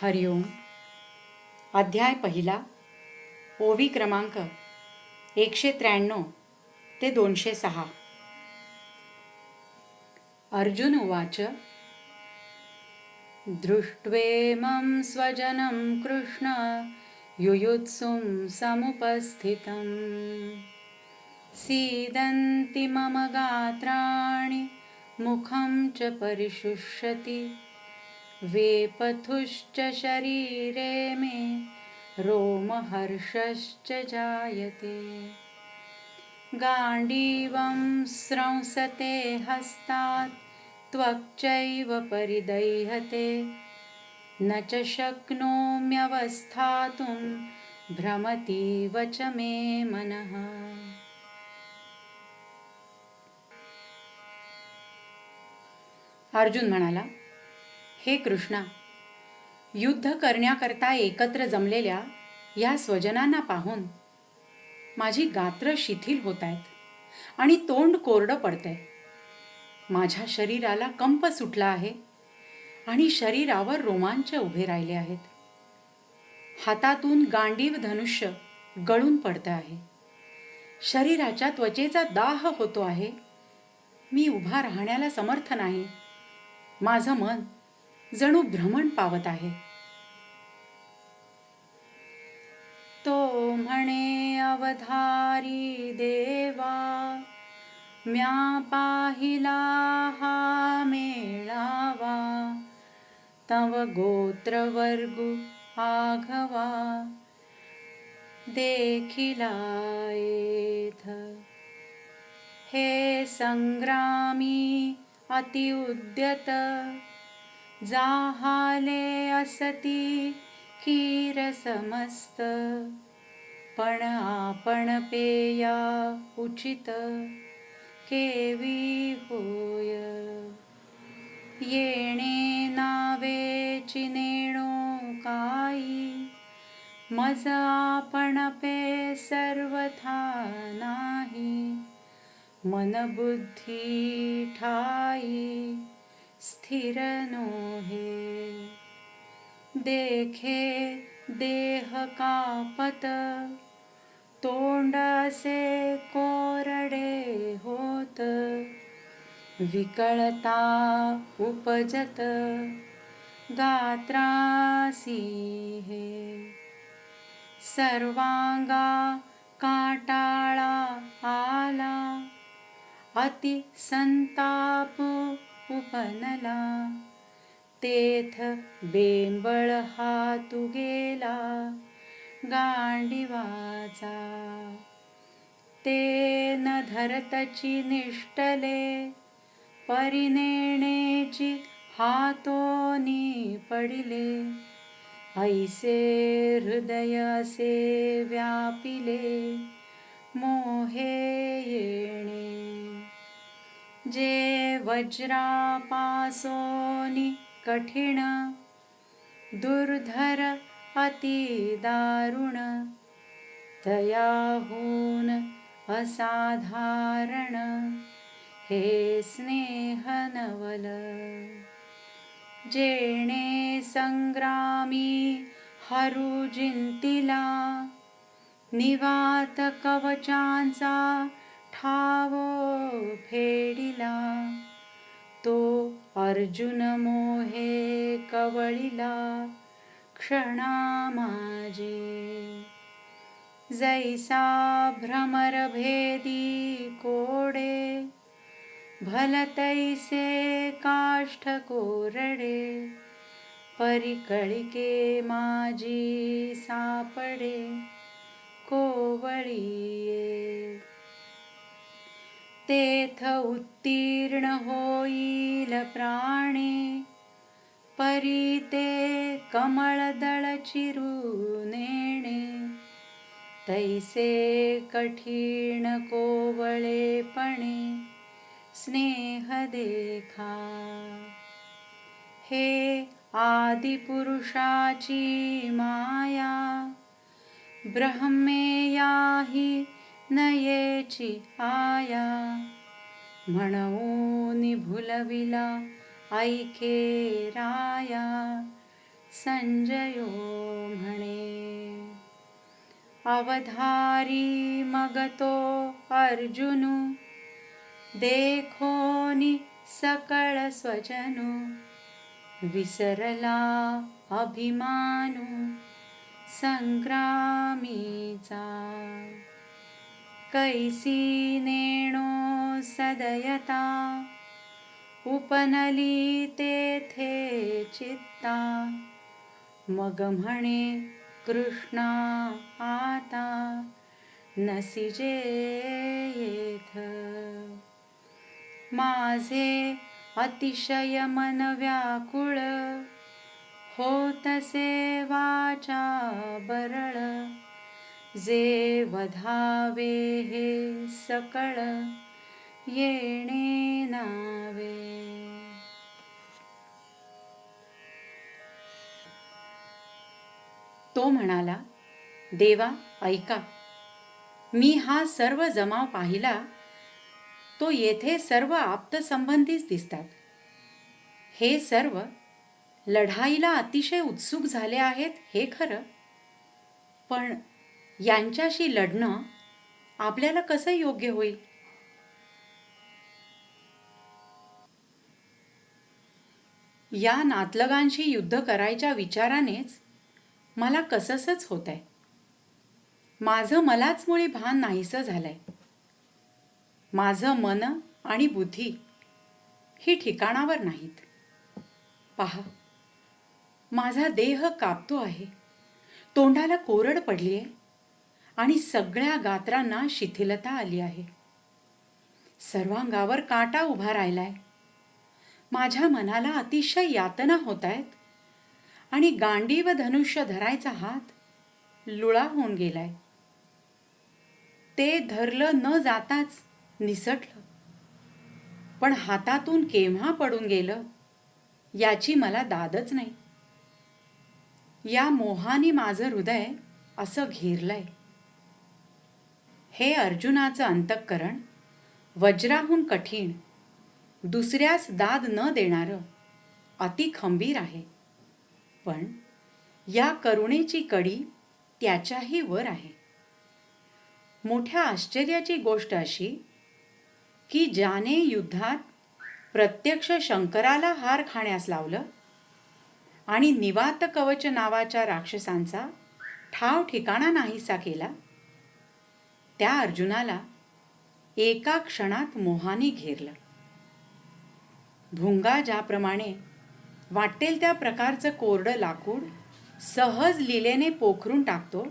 हरिओम अध्याय पहिला ओवी क्रमांक एकशे त्र्याण्णव ते दोनशे सहा. अर्जुन उवाच दृष्ट्वेमं स्वजनं कृष्ण युयुत्सुं समुपस्थितं। सीदन्ति मम गात्राणि मुखं च परिशुष्यति। वेपथुश्च शरीरे मे रोमहर्षश्च जायते। गाण्डीवं स्रंसते हस्तात् त्वक्चैव परिदह्यते। न च शक्नोम्यवस्थातुं भ्रमतीव च मे मनः। अर्जुन म्हणाला हे कृष्णा युद्ध करण्याकरता एकत्र जमलेल्या या स्वजनांना पाहून माझी गात्र शिथिल होत आहेत आणि तोंड कोरडं पडतंय. माझ्या शरीराला कंप सुटला आहे आणि शरीरावर रोमांच उभे राहिले आहेत. हातातून गांडीव धनुष्य गळून पडतं आहे. शरीराच्या त्वचेचा दाह होतो आहे. मी उभा राहण्याला समर्थ नाही. माझं मन जणू भ्रमण पावत आहे. तो म्हणे अवधारी देवा म्या पाहिला हा मेळावा तव गोत्रवर्गु आघवा देखिला येथ. हे संग्रामी अतिउद्यत जाहाले असती खीर समस्त. पण आपण पेया उचित केवी होय. येणे नावे चिनेणो काई. मज आपण पे सर्वथा नाही. मन बुद्धी ठाई. स्थिर नोहे। देखे देह कापत तोंड असे कोरडे होत विकळता उपजत गात्रासी हे। सर्वांगा काटाळा आला अति संताप बनला. तेथ बेंबळ हातू गेला. गांडिवाचा ते न धरतची निष्ठले. परिनेणेची हातोनी पडिले. ऐसे हृदय असे व्यापिले. मोहे येणे. जे वज्रापासोनी कठीण दुर्धर अति दारुण तयाहून असाधारण हे स्नेहनवल जेणे संग्रामी हरू जिंतिला निवात कवचांचा ठावो फेडिला. तो अर्जुन मोहे कवळिला. क्षणा माझे. जैसा भ्रमर भेदी कोडे. भलतैसे काष्ठ कोरडे. परिकळिके माझी सापडे. कोवळीये. तेथ उत्तीर्ण होईल प्राणे. परीते कमळदळ चिरू नेणे तैसे कठीण कोवळेपणे. स्नेह देखा. हे आदिपुरुषाची माया. ब्रह्मेयाही नयेची आया। म्हणून भुलविला ऐके राया। संजयो म्हणे अवधारी मगतो अर्जुनु। देखोनी सकळ स्वजनु। विसरला अभिमानू। संग्रामीचा कैसी नेणो सदयता उपनली तेथे चित्ता। मग म्हणे कृष्णा आता नसिजे येथ। माझे अतिशय मन व्याकुळ होतसे वाचा बरळ। जे वधावे हे सकळ येणे नावे. तो म्हणाला देवा ऐका. मी हा सर्व जमाव पाहिला तो येथे सर्व आप्तसंबंधीच दिसतात. हे सर्व लढाईला अतिशय उत्सुक झाले आहेत हे खरं. पण यांच्याशी लढणं आपल्याला कसं योग्य होईल? या नातलगांशी युद्ध करायच्या विचारानेच मला कसंसच होत आहे माझं मलाच मुळी भान नाहीसं झालंय. माझं मन आणि बुद्धी ही ठिकाणावर नाहीत. पहा माझा देह कापतो आहे. तोंडाला कोरड पडली आहे आणि सगळ्या गात्रांना शिथिलता आली आहे. सर्वांगावर काटा उभा राहिलाय. माझ्या मनाला अतिशय यातना होत आहेत आणि गांडी व धनुष्य धरायचा हात लुळा होऊन गेलाय. ते धरलं न जाताच निसटलं. पण हातातून केव्हा पडून गेलं याची मला दादच नाही. या मोहाने माझं हृदय असं घेरलंय. हे अर्जुनाचं अंतःकरण वज्राहून कठीण दुसऱ्यास दाद न देणारं अति खंबीर आहे. पण या करुणेची कडी त्याच्याही वर आहे. मोठ्या आश्चर्याची गोष्ट अशी की ज्याने युद्धात प्रत्यक्ष शंकराला हार खाण्यास लावलं आणि निवात कवच नावाच्या राक्षसांचा ठाव ठिकाणा नाहीसा केला त्या अर्जुनाला एका क्षणात मोहाने घेरलं. भुंगा ज्याप्रमाणे वाटेल त्या प्रकारचं कोरडं लाकूड सहज लिलेने पोखरून टाकतो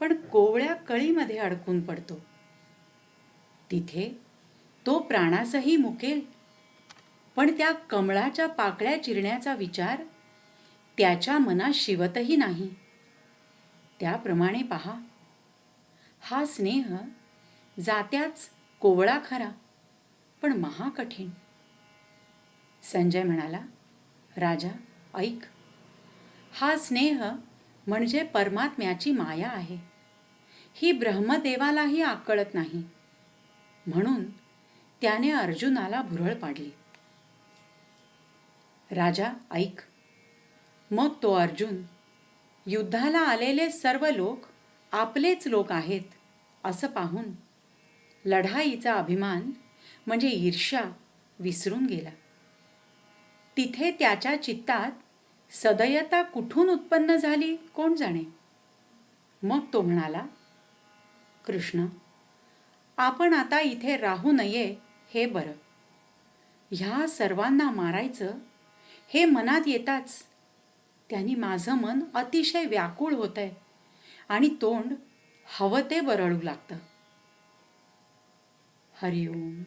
पण कोवळ्या कळीमध्ये अडकून पडतो. तिथे तो प्राणासही मुकेल पण त्या कमळाच्या पाकळ्या चिरण्याचा विचार त्याच्या मनात शिवतही नाही. त्याप्रमाणे पहा. हा स्नेह जात्याच कोवळा खरा पण महाकठीण. संजय म्हणाला राजा ऐक. हा स्नेह म्हणजे परमात्म्याची माया आहे. ही ब्रह्मदेवालाही आकळत नाही. म्हणून त्याने अर्जुनाला भुरळ पाडली. राजा ऐक. मग तो अर्जुन युद्धाला आलेले सर्व लोक आपलेच लोक आहेत असं पाहून लढाईचा अभिमान म्हणजे ईर्ष्या विसरून गेला. तिथे त्याच्या चित्तात सदयता कुठून उत्पन्न झाली कोण जाणे? मग तो म्हणाला कृष्ण आपण आता इथे राहू नये हे बरं. ह्या सर्वांना मारायचं हे मनात येताच. त्यांनी माझं मन अतिशय व्याकुळ होतं आहे आणि तोंड हवं ते बरळू लागतं. हरिओम.